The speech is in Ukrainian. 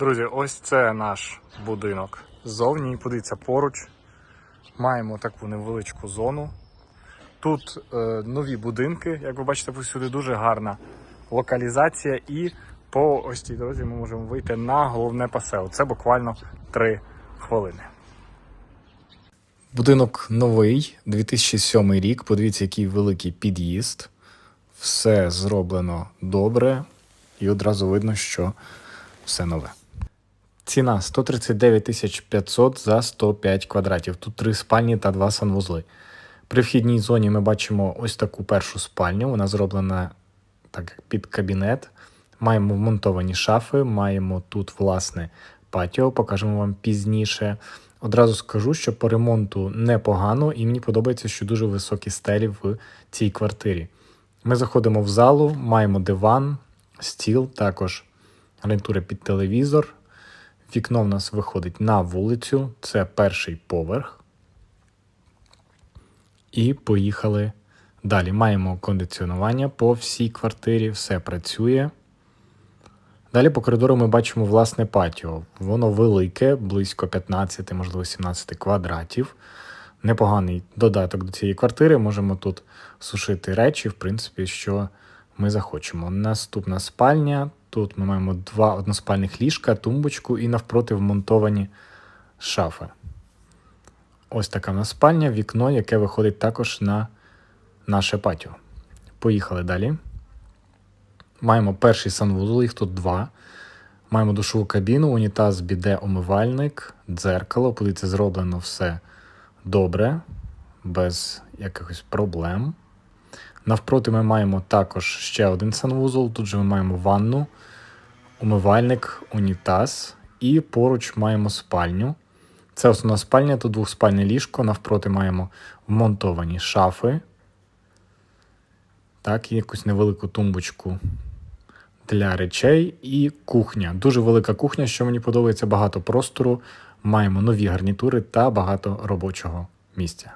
Друзі, ось це наш будинок. Ззовні, подивіться поруч. Маємо таку невеличку зону. Тут е, нові будинки, як ви бачите, повсюди дуже гарна локалізація. І по ось цій дорозі ми можемо вийти на головне пасео. Це буквально 3 хвилини. Будинок новий, 2007 рік. Подивіться, який великий під'їзд. Все зроблено добре, і одразу видно, що все нове. Ціна 139 500 за 105 квадратів. Тут три спальні та два санвузли. При вхідній зоні ми бачимо ось таку першу спальню. Вона зроблена так як під кабінет. Маємо вмонтовані шафи, маємо тут власне патіо, покажемо вам пізніше. Одразу скажу, що по ремонту непогано, і мені подобається, що дуже високі стелі в цій квартирі. Ми заходимо в залу, маємо диван, стіл, також гарнітури під телевізор. Вікно в нас виходить на вулицю, це перший поверх. І поїхали далі. Маємо кондиціонування по всій квартирі, все працює. Далі по коридору ми бачимо власне патіо. Воно велике, близько 15, можливо 17 квадратів. Непоганий додаток до цієї квартири. Можемо тут сушити речі, в принципі, що ми захочемо. Наступна спальня. Тут ми маємо два односпальних ліжка, тумбочку і навпроти вмонтовані шафи. Ось така в нас спальня, вікно, яке виходить також на наше патіо. Поїхали далі. Маємо перший санвузол, їх тут два. Маємо душову кабіну, унітаз, біде, умивальник, дзеркало. Подивіться, зроблено все добре, без якихось проблем. Навпроти ми маємо також ще один санвузол. Тут же ми маємо ванну, умивальник, унітаз і поруч маємо спальню. Це основна спальня, тут двохспальне ліжко. Навпроти маємо вмонтовані шафи. Так, якусь невелику тумбочку для речей і кухня. Дуже велика кухня, що мені подобається, багато простору. Маємо нові гарнітури та багато робочого місця.